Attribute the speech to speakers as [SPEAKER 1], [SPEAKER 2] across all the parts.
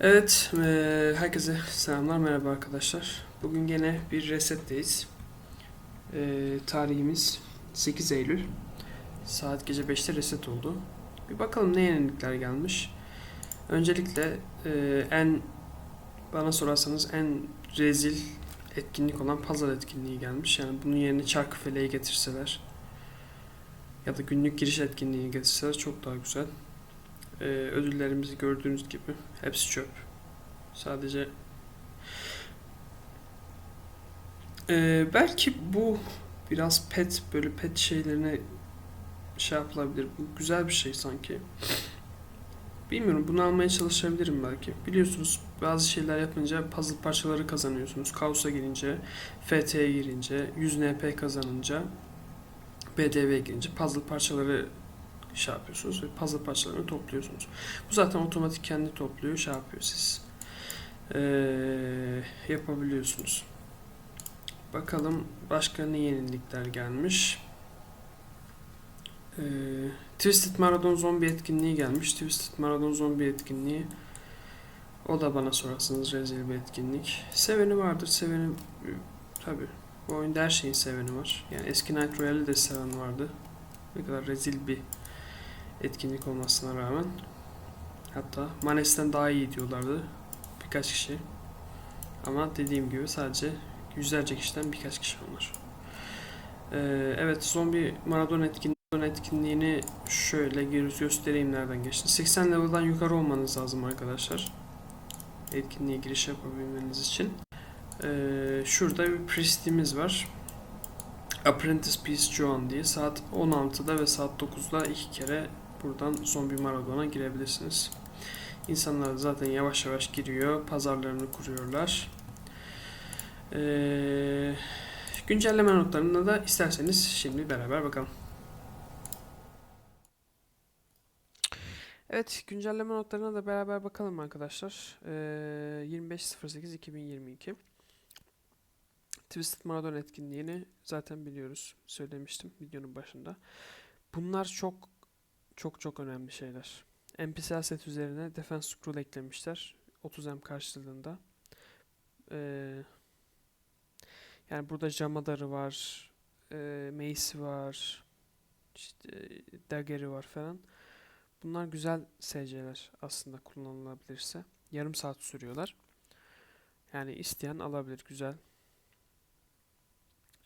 [SPEAKER 1] Evet, eee, herkese selamlar, merhaba arkadaşlar. Bugün gene bir resetteyiz. Eee, tarihimiz 8 Eylül. Saat gece 5'te reset oldu. Bir bakalım ne yenilikler gelmiş. Öncelikle eee, en bana sorarsanız en rezil etkinlik olan puzzle etkinliği gelmiş. Yani bunun yerine çarkı feleği getirseler ya da günlük giriş etkinliği getirseler çok daha güzel. Eee, ödüllerimizi gördüğünüz gibi hepsi çöp. Sadece Eee, belki bu biraz pet böyle pet şeylerine şey yapılabilir. Bu güzel bir şey sanki. Bilmiyorum bunu almaya çalışabilirim belki. Biliyorsunuz bazı şeyler yapınca puzzle parçaları kazanıyorsunuz. Kaos'a girince, FT'ye girince, 100 NP kazanınca, BDV'ye girince puzzle parçaları şey yapıyorsunuz ve puzzle parçalarını topluyorsunuz. Bu zaten otomatik kendi topluyor, şey yapıyor siz eee, yapabiliyorsunuz. Bakalım başka ne yenilikler gelmiş. Eee, Twisted Marathon Zombie etkinliği gelmiş. Twisted Marathon Zombie etkinliği. O da bana sorarsanız rezil bir etkinlik. Seveni vardır. Seveni tabi. Bu oyunda her şeyin seveni var. Yani eski Night Royale'i de seven vardı. Ne kadar rezil bir etkinlik olmasına rağmen. Hatta Manes'ten daha iyi diyorlardı birkaç kişi. Ama dediğim gibi sadece yüzlerce kişiden birkaç kişi onlar. Ee, evet zombi Maradona etkinliği etkinliğini şöyle gö- göstereyim nereden geçti. 80 level'dan yukarı olmanız lazım arkadaşlar. Etkinliğe giriş yapabilmeniz için. Ee, şurada bir priestimiz var. Apprentice Peace John diye saat 16'da ve saat 9'da iki kere buradan zombi Maradona girebilirsiniz. İnsanlar zaten yavaş yavaş giriyor. Pazarlarını kuruyorlar. Ee, güncelleme notlarına da isterseniz şimdi beraber bakalım. Evet, güncelleme notlarına da beraber bakalım arkadaşlar. Ee, 25.08.2022 Twisted Marathon etkinliğini zaten biliyoruz. Söylemiştim videonun başında. Bunlar çok çok çok önemli şeyler. NPC set üzerine Defense Scroll eklemişler. 30M karşılığında. Ee, yani burada Jamadar'ı var. E, Mace'i var. işte Dagger'i var falan. Bunlar güzel SC'ler aslında kullanılabilirse. Yarım saat sürüyorlar. Yani isteyen alabilir. Güzel.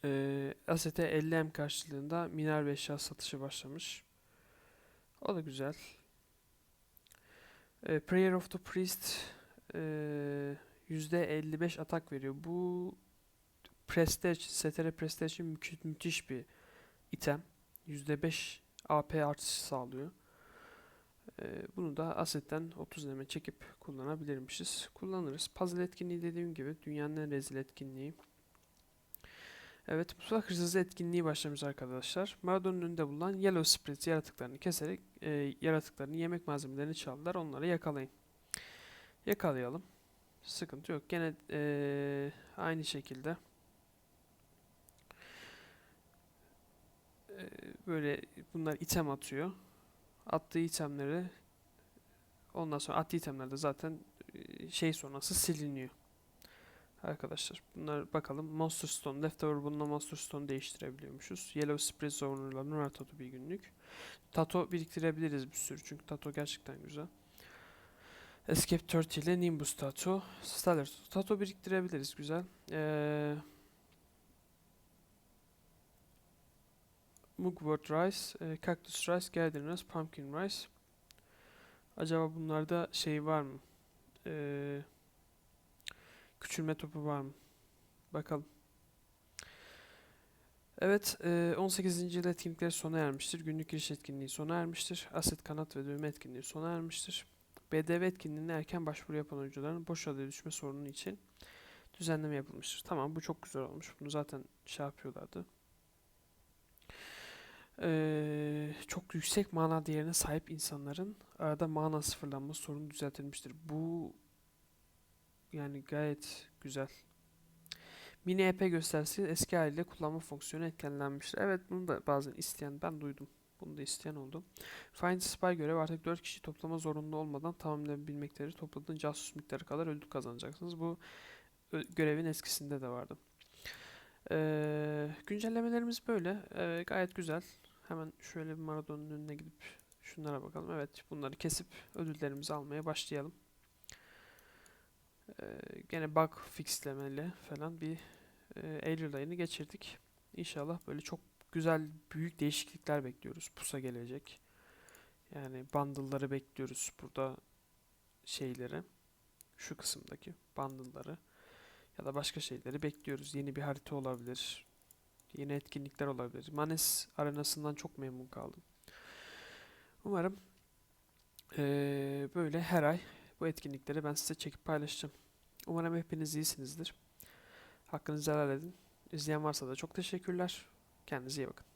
[SPEAKER 1] Ee, Asset'e 50M karşılığında mineral ve eşya satışı başlamış. O da güzel. E, Prayer of the Priest e, %55 atak veriyor. Bu Prestige, STR Prestige için mükü- müthiş bir item. %5 AP artışı sağlıyor. E, bunu da Asset'ten 30 neme çekip kullanabilirmişiz. Kullanırız. Puzzle etkinliği dediğim gibi dünyanın en rezil etkinliği. Evet, mutfak hırsızı etkinliği başlamış arkadaşlar. Maradona'nın önünde bulunan Yellow Spirits yaratıklarını keserek e, yaratıklarının yemek malzemelerini çaldılar. Onları yakalayın. Yakalayalım. Sıkıntı yok. Gene e, aynı şekilde e, böyle bunlar item atıyor. Attığı itemleri ondan sonra attığı itemler de zaten e, şey sonrası siliniyor. Arkadaşlar bunlar bakalım. Monster Stone, Leftover bununla Monster Stone değiştirebiliyormuşuz. Yellow Spritz Owner'la var Tato bir günlük. Tato biriktirebiliriz bir sürü çünkü Tato gerçekten güzel. Escape 30 ile Nimbus Tato. Stellar Tato. Tato biriktirebiliriz güzel. Ee, Mugwort Rice, e, Cactus Rice, Garden Rice, Pumpkin Rice. Acaba bunlarda şey var mı? Eee Küçülme topu var mı? Bakalım. Evet, e, 18. yıl etkinlikleri sona ermiştir. Günlük giriş etkinliği sona ermiştir. Aset kanat ve dövme etkinliği sona ermiştir. BDV etkinliğine erken başvuru yapan oyuncuların boş adaya düşme sorunu için düzenleme yapılmıştır. Tamam bu çok güzel olmuş. Bunu zaten şey yapıyorlardı. Ee, çok yüksek mana değerine sahip insanların arada mana sıfırlanma sorunu düzeltilmiştir. Bu yani gayet güzel. Mini EP gösterisi eski haliyle kullanma fonksiyonu etkilenmiştir. Evet bunu da bazen isteyen ben duydum. Bunu da isteyen oldu. Find Spy görevi artık 4 kişi toplama zorunlu olmadan tamamlayabilmektedir. Topladığın casus miktarı kadar ödül kazanacaksınız. Bu görevin eskisinde de vardı. Ee, güncellemelerimiz böyle. Ee, gayet güzel. Hemen şöyle bir Maradona'nın önüne gidip şunlara bakalım. Evet bunları kesip ödüllerimizi almaya başlayalım. Ee, gene bug fixlemeli falan bir e, Eylül ayını geçirdik. İnşallah böyle çok güzel büyük değişiklikler bekliyoruz. Pusa gelecek. Yani bundle'ları bekliyoruz burada şeyleri. Şu kısımdaki bundle'ları ya da başka şeyleri bekliyoruz. Yeni bir harita olabilir. Yeni etkinlikler olabilir. Manes arenasından çok memnun kaldım. Umarım eee, böyle her ay bu etkinlikleri ben size çekip paylaşacağım. Umarım hepiniz iyisinizdir. Hakkınızı helal edin. İzleyen varsa da çok teşekkürler. Kendinize iyi bakın.